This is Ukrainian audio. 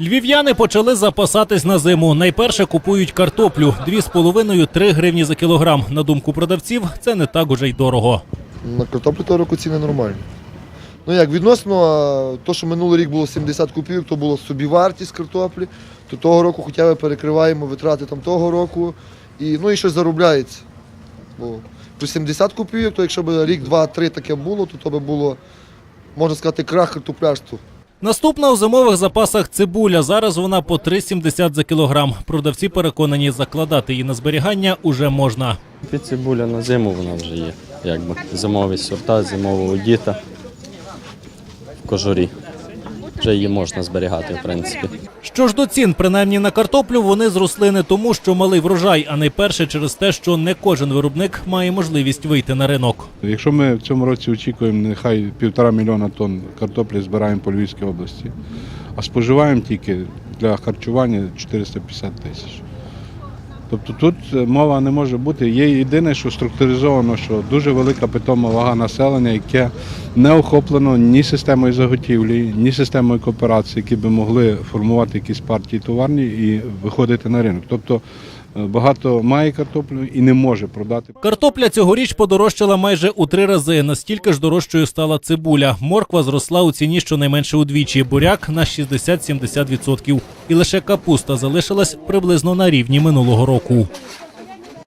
Львів'яни почали запасатись на зиму. Найперше купують картоплю 2,5-3 гривні за кілограм. На думку продавців, це не так уже й дорого. На картоплю того року ціни нормальні. Ну як відносно то, що минулий рік було 70 копійок, то було собівартість картоплі, то того року хоча б перекриваємо витрати там того року і, ну, і щось заробляється. Бо при 70 копійок, то якщо б рік, два, три таке було, то то би було, можна сказати, крах картоплярства. Наступна у зимових запасах цибуля. Зараз вона по 3,70 за кілограм. Продавці переконані, закладати її на зберігання уже можна. Під цибуля на зиму вона вже є. Якби зимові сорта, зимового діта в кожурі. Вже її можна зберігати, в принципі. Що ж до цін, принаймні на картоплю, вони зросли не тому, що малий врожай, а найперше через те, що не кожен виробник має можливість вийти на ринок. Якщо ми в цьому році очікуємо нехай півтора мільйона тонн картоплі збираємо по Львівській області, а споживаємо тільки для харчування 450 тисяч. Тобто тут е, мова не може бути. Є єдине, що структуризовано, що дуже велика питома вага населення, яке не охоплено ні системою заготівлі, ні системою кооперації, які би могли формувати якісь партії товарні і виходити на ринок. Тобто багато має картоплю і не може продати. Картопля цьогоріч подорожчала майже у три рази. Настільки ж дорожчою стала цибуля. Морква зросла у ціні щонайменше удвічі, буряк на 60-70%. І лише капуста залишилась приблизно на рівні минулого року.